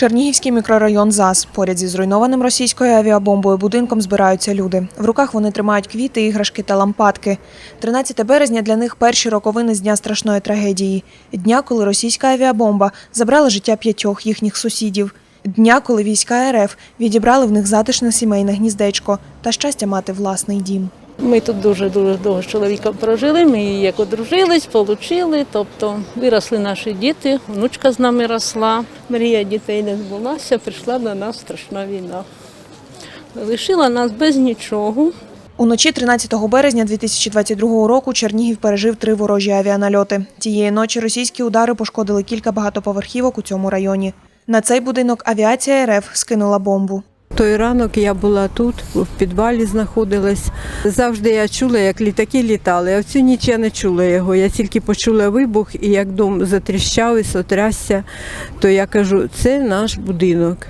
Чернігівський мікрорайон ЗАЗ. Поряд зі зруйнованим російською авіабомбою будинком збираються люди. В руках вони тримають квіти, іграшки та лампадки. 13 березня для них перші роковини з дня страшної трагедії. Дня, коли російська авіабомба забрала життя п'ятьох їхніх сусідів. Дня, коли війська РФ відібрали в них затишне сімейне гніздечко та щастя мати власний дім. Ми тут дуже дуже довго з чоловіком прожили. Ми як одружились, отримали, тобто виросли наші діти, внучка з нами росла. Мрія дітей не збулася, прийшла до нас страшна війна. Лишила нас без нічого. Уночі 13 березня 2022 року Чернігів пережив три ворожі авіанальоти. Тієї ночі російські удари пошкодили кілька багатоповерхівок у цьому районі. На цей будинок авіація РФ скинула бомбу. Той ранок я була тут, в підвалі знаходилась. Завжди я чула, як літаки літали, а в цю ніч я не чула його. Я тільки почула вибух, і як дом затріщав і сотрясся, то я кажу, це наш будинок.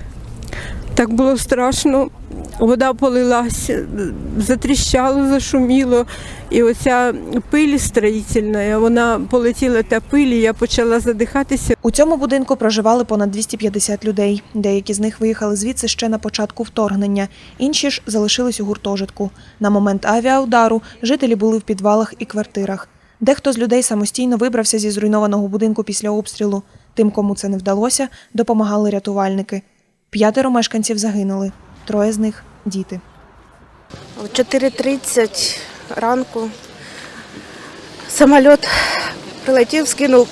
Так було страшно. Вода полилася, затріщало, зашуміло. І оця пиль строїтельна, вона полетіла та пиль, і я почала задихатися. У цьому будинку проживали понад 250 людей. Деякі з них виїхали звідси ще на початку вторгнення, інші ж залишились у гуртожитку. На момент авіаудару жителі були в підвалах і квартирах. Дехто з людей самостійно вибрався зі зруйнованого будинку після обстрілу. Тим, кому це не вдалося, допомагали рятувальники. П'ятеро мешканців загинули, троє з них діти. О 4.30 ранку самоліт прилетів, скинув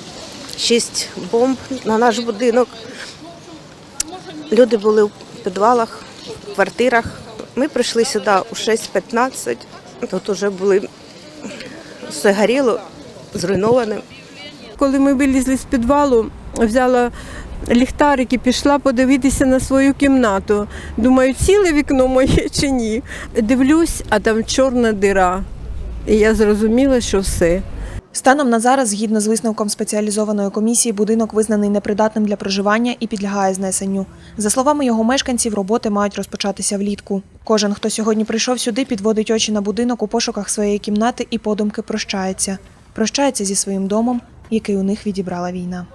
шість бомб на наш будинок. Люди були в підвалах, в квартирах. Ми прийшли сюди у 6.15. Тут вже були все горіло, зруйноване. Коли ми вилізли з підвалу, взяла ліхтарик і пішла подивитися на свою кімнату. Думаю, ціле вікно моє чи ні. Дивлюсь, а там чорна дира. І я зрозуміла, що все. Станом на зараз, згідно з висновком спеціалізованої комісії, будинок визнаний непридатним для проживання і підлягає знесенню. За словами його мешканців, роботи мають розпочатися влітку. Кожен, хто сьогодні прийшов сюди, підводить очі на будинок у пошуках своєї кімнати і подумки прощається. Прощається зі своїм домом, який у них відібрала війна.